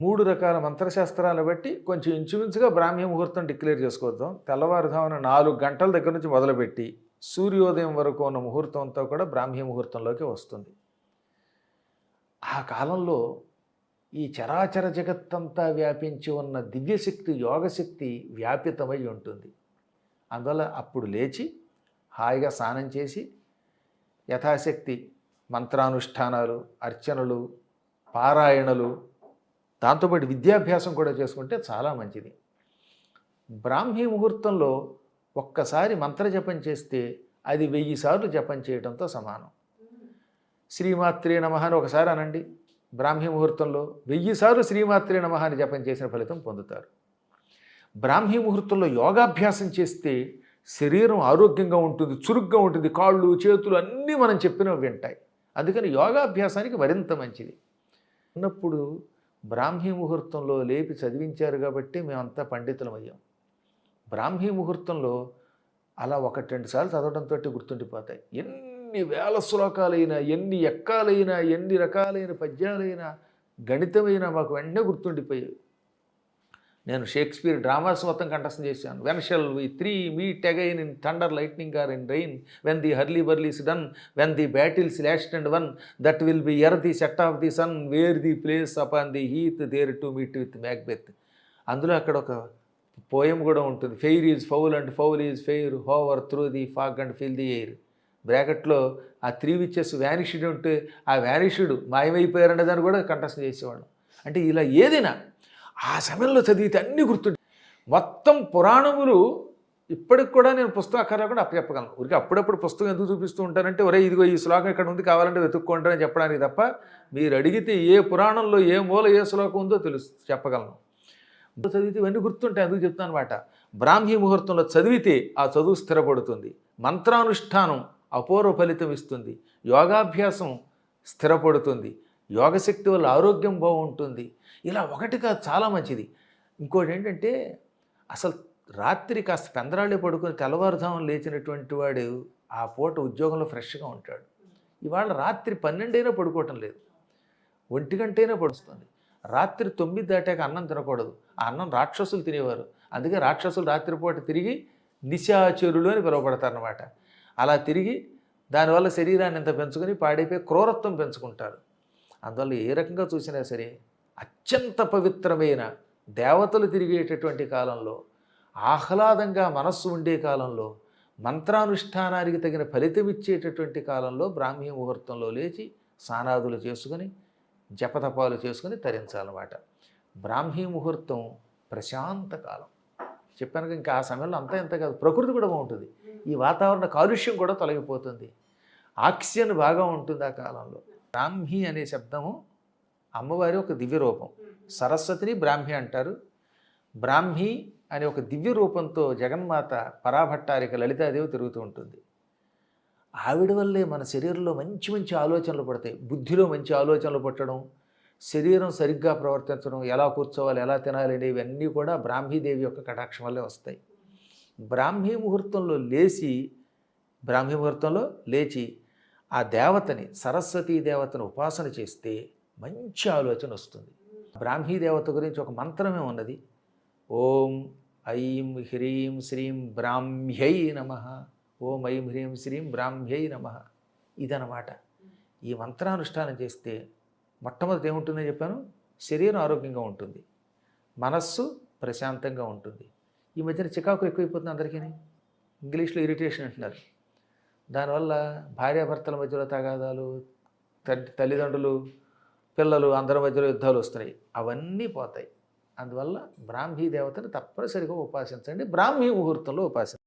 మూడు రకాల మంత్రశాస్త్రాలు బట్టి కొంచెం ఇంచుమించుగా బ్రాహ్మీ ముహూర్తం డిక్లేర్ చేసుకోవద్దాం. తెల్లవారుజామున నాలుగు గంటల దగ్గర నుంచి మొదలుపెట్టి సూర్యోదయం వరకు ఉన్న ముహూర్తం అంతా కూడా బ్రాహ్మీ ముహూర్తంలోకి వస్తుంది. ఆ కాలంలో ఈ చరాచర జగత్తంతా వ్యాపించి ఉన్న దివ్యశక్తి యోగశక్తి వ్యాపితమై ఉంటుంది. అందువల్ల అప్పుడు లేచి హాయిగా స్నానం చేసి యథాశక్తి మంత్రానుష్ఠానాలు అర్చనలు పారాయణలు దాంతోపాటు విద్యాభ్యాసం కూడా చేసుకుంటే చాలా మంచిది. బ్రాహ్మీ ముహూర్తంలో ఒక్కసారి మంత్రజపం చేస్తే అది వెయ్యి సార్లు జపం చేయడంతో సమానం. శ్రీమాత్రే నమ అని ఒకసారి అనండి. బ్రాహ్మీ ముహూర్తంలో వెయ్యి సార్లు శ్రీమాత్రే నమ అని జపం చేసిన ఫలితం పొందుతారు. బ్రాహ్మీ ముహూర్తంలో యోగాభ్యాసం చేస్తే శరీరం ఆరోగ్యంగా ఉంటుంది చురుగ్గా ఉంటుంది కాళ్ళు చేతులు అన్నీ మనం చెప్పినవి వింటాయి. అందుకని యోగాభ్యాసానికి మరింత మంచిది. ఉన్నప్పుడు బ్రాహ్మీ ముహూర్తంలో లేపి చదివించారు కాబట్టి మేమంతా పండితులం అయ్యాం బ్రాహ్మీ ముహూర్తంలో అలా ఒకటి రెండు సార్లు చదవడంతో గుర్తుండిపోతాయి. ఎన్ని వేల శ్లోకాలైనా ఎన్ని ఎక్కాలైనా ఎన్ని రకాలైన పద్యాలైనా గణితమైనా మాకు వెంటనే గుర్తుండిపోయేవి. నేను షేక్స్పియర్ డ్రామాస్ మొత్తం కంఠస్థం చేశాను. When shall we three meet again in thunder lightning or in rain when the hurly-burly's done when the battle's lost and won that will be ere the set of the sun where the place upon the heath there to meet with Macbeth అందులో అక్కడ ఒక poem కూడా ఉంటుంది. Fair is foul and foul is fair hover through the fog and filthy air బ్రాకెట్లో ఆ three witches వ్యానిషుడు ఉంటే ఆ వ్యానిషుడు మాయమైపోయారనే దాన్ని కూడా కంఠస్థం చేసేవాడు. అంటే ఇలా ఏదైనా ఆ సమయంలో చదివితే అన్నీ గుర్తుండే మొత్తం పురాణములు ఇప్పటికి కూడా నేను పుస్తకాలు కూడా అప్పచెప్పగలను. ఊరికి అప్పుడప్పుడు పుస్తకం ఎందుకు చూపిస్తూ ఉంటానంటే ఒరే ఇదిగో ఈ శ్లోకం ఇక్కడ ఉంది కావాలంటే వెతుక్కోండి అని చెప్పడానికి తప్ప మీరు అడిగితే ఏ పురాణంలో ఏ మూల ఏ శ్లోకం ఉందో తెలుసు చెప్పగలను. చదివితే ఇవన్నీ గుర్తుంటాయి అందుకు చెప్తాను అనమాట బ్రాహ్మీ ముహూర్తంలో చదివితే ఆ చదువు స్థిరపడుతుంది. మంత్రానుష్ఠానం అపూర్వ ఫలితం ఇస్తుంది. యోగాభ్యాసం స్థిరపడుతుంది. యోగశక్తి వల్ల ఆరోగ్యం బాగుంటుంది. ఇలా ఒకటి కాదు చాలా మంచిది. ఇంకోటి ఏంటంటే అసలు రాత్రి కాస్త పెందరాళ్ళు పడుకుని తెల్లవారుధామం లేచినటువంటి వాడు ఆ పూట ఉద్యోగంలో ఫ్రెష్గా ఉంటాడు. ఇవాళ రాత్రి పన్నెండైనా పడుకోవటం లేదు. ఒంటి గంటైనా పడుస్తుంది. రాత్రి తొమ్మిది దాటాక అన్నం తినకూడదు. ఆ అన్నం రాక్షసులు తినేవారు. అందుకే రాక్షసులు రాత్రిపూట తిరిగి నిశాచరులు అని పిలువబడతారనమాట అలా తిరిగి దానివల్ల శరీరాన్ని ఎంత పెంచుకొని పాడైపోయి క్రూరత్వం పెంచుకుంటారు. అందువల్ల ఏ రకంగా చూసినా సరే అత్యంత పవిత్రమైన దేవతలు తిరిగేటటువంటి కాలంలో ఆహ్లాదంగా మనస్సు ఉండే కాలంలో మంత్రానుష్ఠానానికి తగిన ఫలితం ఇచ్చేటటువంటి కాలంలో బ్రాహ్మీ ముహూర్తంలో లేచి స్నానాదులు చేసుకుని జపతపాలు చేసుకుని తరించాలన్నమాట. బ్రాహ్మీ ముహూర్తం ప్రశాంత కాలం. చెప్పాను ఇంకా ఆ సమయంలో అంతా ఎంత కాదు. ప్రకృతి కూడా బాగుంటుంది. ఈ వాతావరణ కాలుష్యం కూడా తొలగిపోతుంది. ఆక్సిజన్ బాగా ఉంటుంది ఆ కాలంలో. బ్రాహ్మి అనే శబ్దము అమ్మవారి ఒక దివ్య రూపం. సరస్వతిని బ్రాహ్మి అంటారు. బ్రాహ్మి అనే ఒక దివ్య రూపంతో జగన్మాత పరాభట్టారిక లలితాదేవి తిరుగుతూ ఉంటుంది. ఆవిడ వల్లే మన శరీరంలో మంచి మంచి ఆలోచనలు పడతాయి. బుద్ధిలో మంచి ఆలోచనలు పట్టడం శరీరం సరిగ్గా ప్రవర్తించడం ఎలా కూర్చోవాలి ఎలా తినాలి అనేవి అన్నీ కూడా బ్రాహ్మీదేవి యొక్క కటాక్షం వల్లే వస్తాయి. బ్రాహ్మీ ముహూర్తంలో లేచి బ్రాహ్మీ ముహూర్తంలో లేచి ఆ దేవతని సరస్వతీ దేవతను ఉపాసన చేస్తే మంచి ఆలోచన వస్తుంది. బ్రాహ్మీ దేవత గురించి ఒక మంత్రమే ఉన్నది. ఓం ఐం హ్రీం శ్రీం బ్రాహ్మ్యై నమ. ఓం ఐం హ్రీం శ్రీం బ్రాహ్మ్యై నమ. ఇదనమాట ఈ మంత్రానుష్ఠానం చేస్తే మొట్టమొదటి ఏముంటుందని చెప్పాను? శరీరం ఆరోగ్యంగా ఉంటుంది. మనస్సు ప్రశాంతంగా ఉంటుంది. ఈ మధ్యన చికాకు ఎక్కువైపోతుంది అందరికీ ఇంగ్లీష్లో ఇరిటేషన్ అంటున్నారు. దానివల్ల భార్యాభర్తల మధ్యలో తగాదాలు తల్లి తల్లిదండ్రులు పిల్లలు అందరి మధ్యలో యుద్ధాలు వస్తున్నాయి. అవన్నీ పోతాయి. అందువల్ల బ్రాహ్మీ దేవతను తప్పనిసరిగా ఉపాసించండి. బ్రాహ్మీ ముహూర్తంలో ఉపాసించండి